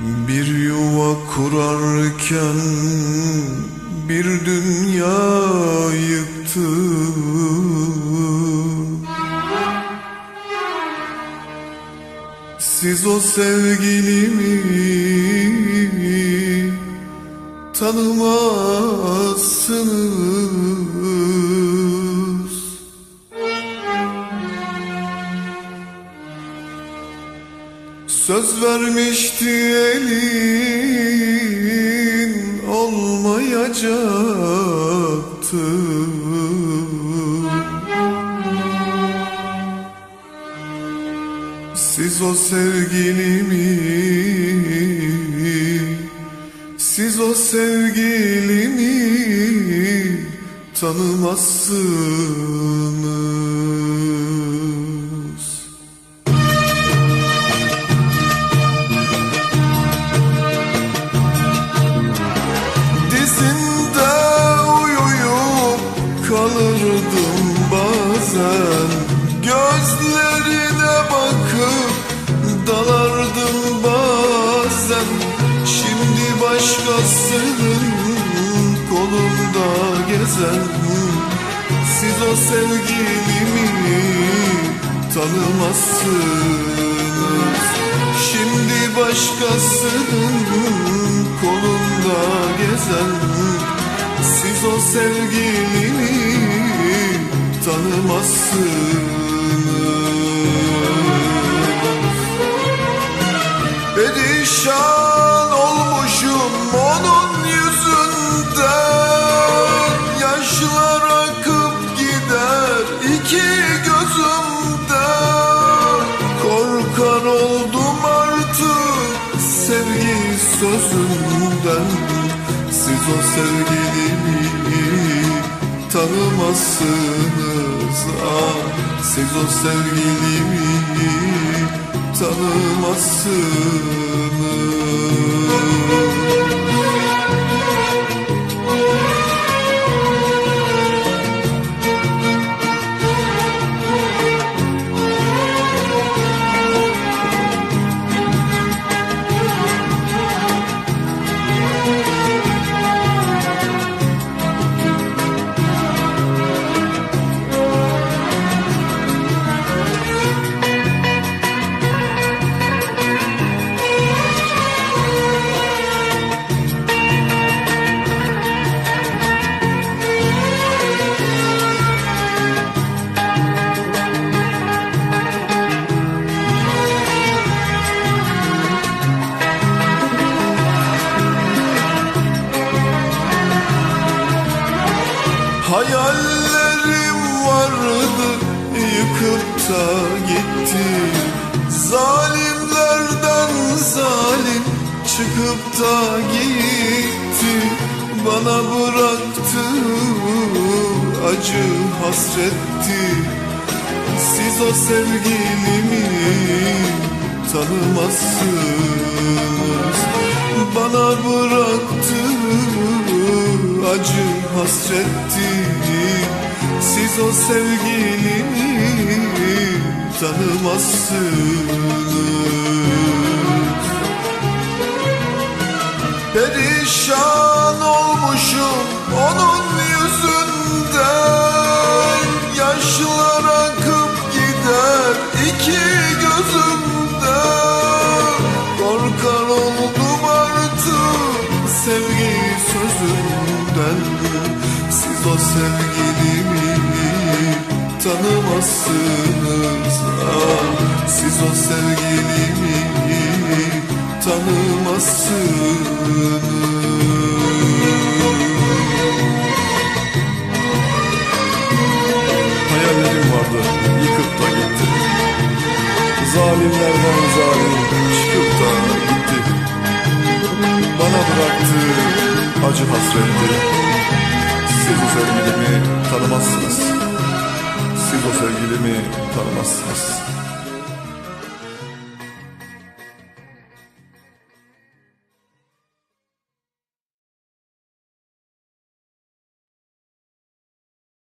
Bir yuva kurarken bir dünya yıktı. Siz o sevgilimi tanımazsınız. Söz vermişti elin olmayacaktı. Siz o sevgilimi Siz o sevgilimi tanımazsınız başkasının kolunda gezen Siz o sevgilimi tanımazsınız. Şimdi başkasının kolunda gezen Siz o sevgilimi tanımazsınız. Perişan sözünden Siz o sevgilimi tanımazsınız. Ah Siz o sevgilimi tanımazsınız çıkıp da gitti Bana bıraktı acı hasretti. Siz o sevgilimi tanımazsınız. Bana bıraktı acı hasretti. Siz o sevgilimi tanımazsınız Perişan olmuşum onun yüzünden. Yaşlar akıp gider iki gözümden. Korkar oldum artık sevgi sözünden. Siz o sevgilimi tanımazsınız. Ah, Siz o sevgilimi tanımazsınız Hayallerim vardı yıkıp da gitti. Zalimlerden zalim çıkıp da gitti. Bana bıraktı acı hasretti Siz o sevgilimi tanımazsınız. Siz o sevgilimi tanımazsınız